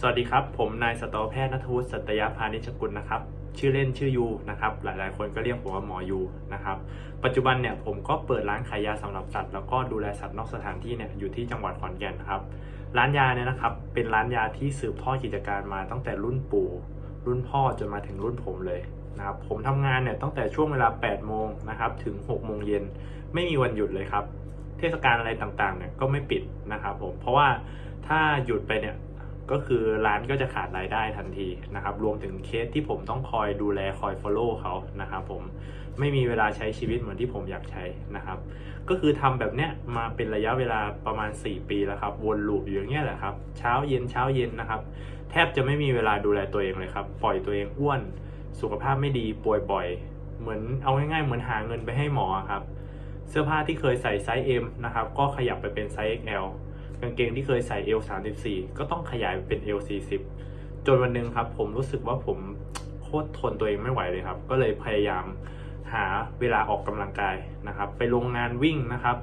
สวัสดีครับ ผมนายสตวแพทย์นัทวุฒิสัตยาพานิชกุลนะครับ ชื่อเล่นชื่อยูนะครับ หลายๆ คนก็เรียกผมว่าหมอยูนะครับ ปัจจุบันเนี่ยผมก็เปิดร้านขายยาสำหรับสัตว์แล้วก็ดูแลสัตว์นอกสถานที่เนี่ยอยู่ที่จังหวัดขอนแก่นครับ ร้านยาเนี่ยนะครับ เป็นร้านยาที่สืบทอดกิจการมาตั้งแต่รุ่นปู่รุ่นพ่อจนมาถึงรุ่นผมเลยนะครับ ผมทำงานเนี่ยตั้งแต่ช่วงเวลา8โมงนะครับถึง6โมงเย็นไม่มีวันหยุดเลยครับ เทศกาลอะไรต่างๆเนี่ยก็ไม่ปิดนะครับผม เพราะว่าถ้าหยุดไปเนี่ย ก็คือร้านก็จะขาดรายได้ทันทีนะครับ รวมถึงเคสที่ผมต้องคอยดูแลคอย follow เขานะครับผมไม่มีเวลาใช้ชีวิตเหมือนที่ผมอยากใช้นะครับ ก็คือทำแบบเนี้ยมาเป็นระยะเวลาประมาณ 4 ปีแล้วครับ วนลูปอยู่อย่างเงี้ยแหละครับ เช้าเย็นเช้าเย็นนะครับ แทบจะไม่มีเวลาดูแลตัวเองเลยครับ ปล่อยตัวเองอ้วน สุขภาพไม่ดีป่วยบ่อย เหมือนเอาง่ายๆเหมือนหาเงินไปให้หมอครับ เสื้อผ้าที่เคยใส่ไซส์ M นะครับ ก็ขยับไปเป็นไซส์ XL กางเกงที่เคยใส่ L 34 ก็ต้องขยายเป็น L 40 จนวันหนึ่งครับ ผมรู้สึกว่าผมโคตรทนตัวเองไม่ไหวเลยครับ ก็เลยพยายามหาเวลาออกกำลังกายนะครับ ไปลงงานวิ่งนะครับ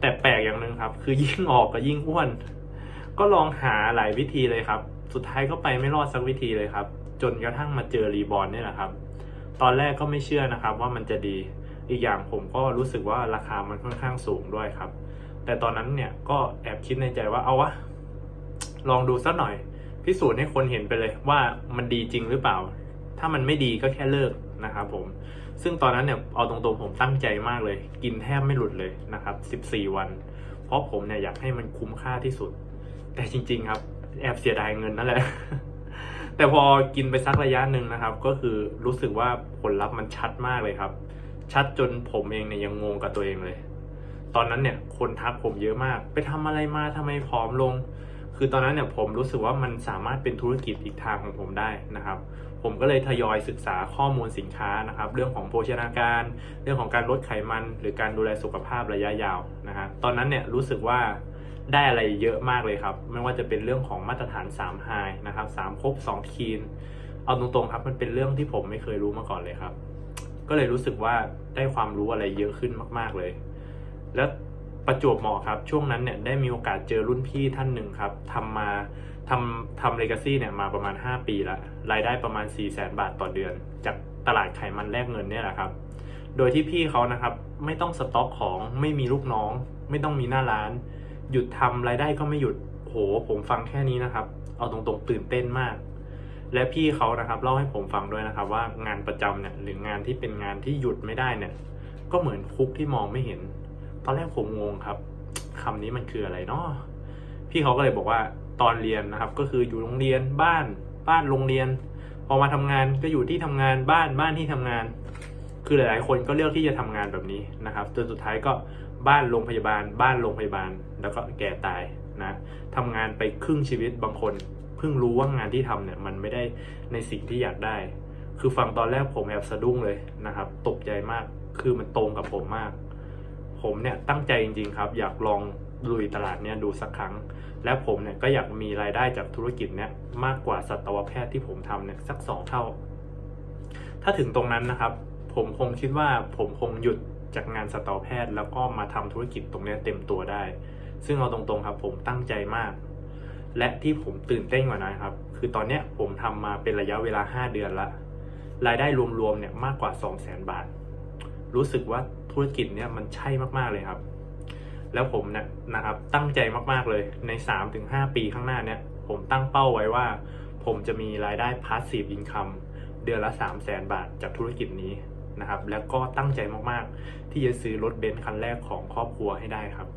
แต่แปลกอย่างหนึ่งครับ คือยิ่งออกก็ยิ่งอ้วน ก็ลองหาหลายวิธีเลยครับ สุดท้ายก็ไปไม่รอดสักวิธีเลยครับ จนกระทั่งมาเจอรีบอลเนี่ยแหละครับ ตอนแรกก็ไม่เชื่อนะครับว่ามันจะดี อีกอย่างผมก็รู้สึกว่าราคามันค่อนข้างสูงด้วยครับ แต่ตอนนั้นเนี่ยก็แอบคิดในใจว่าเอาวะลองดูสักหน่อย พิสูจน์ให้คนเห็นไปเลยว่ามันดีจริงหรือเปล่า ถ้ามันไม่ดีก็แค่เลิกนะครับผม ซึ่งตอนนั้นเนี่ยเอาตรงๆผมตั้งใจมากเลย กินแทบไม่หลุดเลยนะครับ 14 วัน เพราะผมเนี่ยอยากให้มันคุ้มค่าที่สุด แต่จริง ๆ ครับ แอบเสียดายเงินนั่นแหละ แต่พอกินไปสักระยะหนึ่งนะครับ ก็คือรู้สึกว่าผลลัพธ์มันชัดมากเลยครับ ชัดจนผมเองเนี่ยยังงงกับตัวเองเลย ตอนนั้นเนี่ยคนทักผมเยอะมาก ไปทำอะไรมาทำไมผอมลง คือตอนนั้นเนี่ยผมรู้สึกว่ามันสามารถเป็นธุรกิจอีกทางของผมได้นะครับ ผมก็เลยทยอยศึกษาข้อมูลสินค้านะครับ เรื่องของโภชนาการ เรื่องของการลดไขมัน หรือการดูแลสุขภาพระยะยาวนะฮะตอนนั้นเนี่ยรู้สึกว่าได้อะไรเยอะมากเลยครับ ไม่ว่าจะเป็นเรื่องของมาตรฐาน3 High นะครับ3ครบ2คีนเอาตรงๆครับ มันเป็นเรื่องที่ผมไม่เคยรู้มาก่อนเลยครับ ก็เลยรู้สึกว่าได้ความรู้อะไรเยอะขึ้นมาก ๆเลย แล้วประจวบเหมาะครับ ช่วงนั้นเนี่ยได้มีโอกาสเจอรุ่นพี่ท่านหนึ่งครับทำมาทำทำเลกาซี่เนี่ยมาประมาณ 5 ปีละรายได้ประมาณ 4 0 0แสนบาทต่อเดือน จากตลาดไขมันแลกเงินเนี่ยแหละครับ โดยที่พี่เขานะครับไม่ต้องสต็อกของไม่มีลูกน้อง ไม่ต้องมีหน้าร้าน หยุดทำรายได้ก็ไม่หยุดโหผมฟังแค่นี้นะครับ เอาตรงๆตื่นเต้นมาก และพี่เขานะครับเล่าให้ผมฟังด้วยนะครับ ว่างานประจำเนี่ยหรืองานที่เป็นงานที่หยุดไม่ได้เนี่ยก็เหมือนคุกที่มองไม่เห็น ตอนแรกผมงงครับคำนี้มันคืออะไรเนาะพี่เขาก็เลยบอกว่าตอนเรียนนะครับ ก็คืออยู่โรงเรียนบ้านบ้านโรงเรียน พอมาทำงานก็อยู่ที่ทำงานบ้านบ้านที่ทำงาน คือหลาย ๆ คนก็เลือกที่จะทำงานแบบนี้นะครับจนสุดท้ายก็บ้านโรงพยาบาล บ้านโรงพยาบาล แล้วก็แก่ตายนะทำงานไปครึ่งชีวิตบางคนเพิ่งรู้ว่างานที่ทำเนี่ยมันไม่ได้ในสิ่งที่อยากได้ คือฟังตอนแรกผมแอบสะดุ้งเลยนะครับ ตกใจมาก คือมันตรงกับผมมาก ผมเนี่ยตั้งใจจริงๆครับ อยากลองลุยตลาดเนี่ยดูสักครั้ง และผมเนี่ยก็อยากมีรายได้จากธุรกิจเนี่ยมากกว่าสัตวแพทย์ที่ผมทำเนี่ยสักสองเท่า ถ้าถึงตรงนั้นนะครับ ผมคงคิดว่าผมคงหยุดจากงานสัตวแพทย์ แล้วก็มาทำธุรกิจตรงเนี้ยเต็มตัวได้ ซึ่งเอาตรงๆครับผมตั้งใจมาก และที่ผมตื่นเต้นกว่านั้นครับ คือตอนเนี้ยผมทำมาเป็นระยะเวลา 5 เดือนละ รายได้รวมๆเนี่ยมากกว่า 2 0 0 0 0 0 บาท รู้สึกว่า ธุรกิจเนี่ยมันใช่มากๆเลยครับ แล้วผมเนี่ยนะครับตั้งใจมากๆเลยใน 3-5 ปีข้างหน้าเนี่ยผมตั้งเป้าไว้ว่า ผมจะมีรายได้พาสซีฟอินคัมเดือนละ 3 0 0แสนบาทจากธุรกิจนี้นะครับ แล้วก็ตั้งใจมากๆ ที่จะซื้อรถเบนซ์คันแรกของครอบครัวให้ได้ครับ